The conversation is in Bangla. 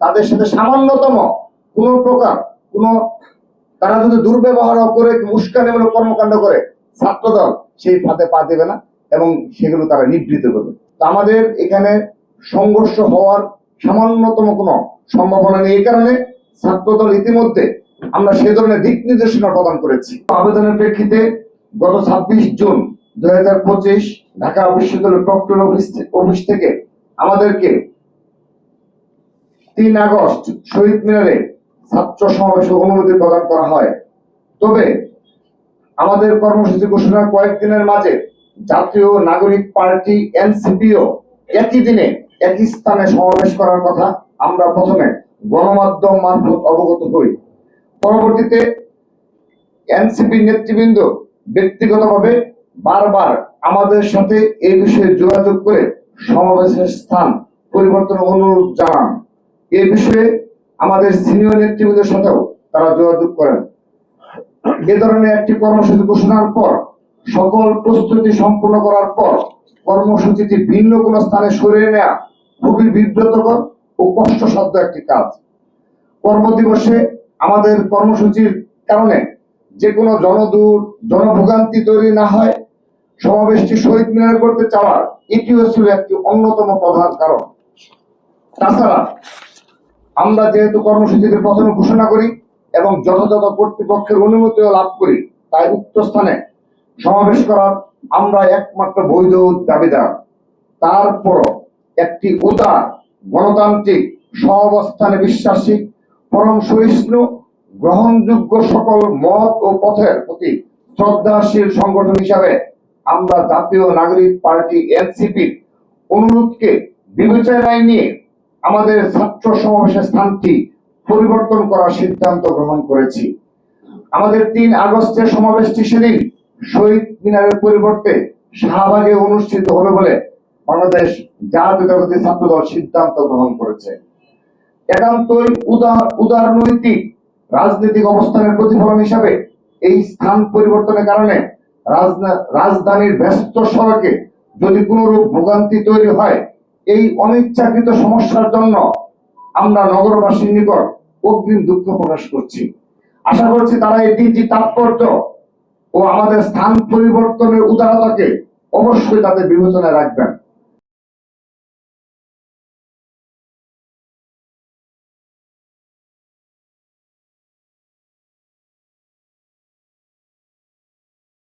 তাদের সাথে সামান্যতম কোনো প্রকার কোনো তারা যদি দুর্ব্যবহার করে উস্কানিমূলক কর্মকাণ্ড করে, ছাত্রদল সেই ফাঁদে পা দেবে না এবং সেগুলো তারা নিবৃত করবে। তো আমাদের এখানে সংঘর্ষ হওয়ার সামান্যতম কোনো সম্ভাবনা নেই। এই কারণে ছাত্রদল ইতিমধ্যে আমরা সে ধরনের দিক নির্দেশনা প্রদান করেছি। আবেদনের প্রেক্ষিতে গত ছাব্বিশ জুন দুই হাজার পঁচিশ ঢাকা বিশ্ববিদ্যালয় প্রক্টর অফিস অফিস থেকে আমাদেরকে তিন আগস্ট শহীদ মিনারে ছাত্র সমাবেশে অনুমতি প্রদান করা হয়। তবে আমাদের কর্মসূচি ঘোষণার কয়েকদিনের মাঝে জাতীয় নাগরিক পার্টি এনসিপিও একই দিনে একই স্থানে সমাবেশ করার কথা আমরা প্রথমে গণমাধ্যম মারফত অবগত হই। পরবর্তীতে এনসিপি নেতৃবৃন্দ ব্যক্তিগতভাবে বারবার আমাদের সাথে এই বিষয়ে যোগাযোগ করে সমাবেশের স্থান পরিবর্তনের অনুরোধ জানান। এই বিষয়ে আমাদের সিনিয়র নেতৃবৃন্দের সাথেও তারা যোগাযোগ করেন। এ ধরনের একটি কর্মসূচি ঘোষণার পর, সকল প্রস্তুতি সম্পূর্ণ করার পর, কর্মসূচিটি ভিন্ন কোনো স্থানে সরিয়ে নেওয়া খুবই বিব্রতকর ও কষ্টসাধ্য একটি কাজ। কর্মদিবসে আমাদের কর্মসূচির কারণে যে কোনো জনদূর, জনভোগান্তি তৈরি না হয়, সমাবেশটি শহীদ মিনার করতে চাওয়ার এটিও ছিল একটি অন্যতম প্রধান কারণ। তাছাড়া আমরা যেহেতু কর্মসূচিতে প্রথমে ঘোষণা করি এবং যথাযথ কর্তৃপক্ষের অনুমতিও লাভ করি, তাই উক্ত স্থানে সমাবেশ করার আমরা একমাত্র বৈধ দাবিদার। তারপরও একটি উদার গণতান্ত্রিক সহাবস্থানে বিশ্বাসী, পরম সহিষ্ণু গ্রহণযোগ্য সকল মত ও পথের প্রতি শ্রদ্ধাশীল সংগঠন হিসাবে আমরা জাতীয় নাগরিক পার্টি এনসিপির অনুরোধকে বিবেচনায় নিয়ে আমাদের ছাত্র সমাবেশের স্থানটি পরিবর্তন করার সিদ্ধান্ত গ্রহণ করেছি। আমাদের তিন আগস্টের সমাবেশটি সেদিন শহীদ মিনারের পরিবর্তে শাহবাগে অনুষ্ঠিত হবে বলে বাংলাদেশ জাতীয়তাবাদী ছাত্রদল সিদ্ধান্ত গ্রহণ করেছে। একান্তই উদার উদারনৈতিক রাজনৈতিক অবস্থানের প্রতিফলন হিসাবে এই স্থান পরিবর্তনের কারণে রাজধানীর ব্যস্ত সড়কে যদি কোনো রূপ ভোগান্তি তৈরি হয় এই অনিচ্ছাকৃত সমস্যার জন্য আমরা নগরবাসীর নিকট অগ্রিম দুঃখ প্রকাশ করছি। আশা করছি তারা এই তিনটি তাৎপর্য ও আমাদের স্থান পরিবর্তনের উদারতাকে অবশ্যই তাদের বিবেচনায় রাখবেন।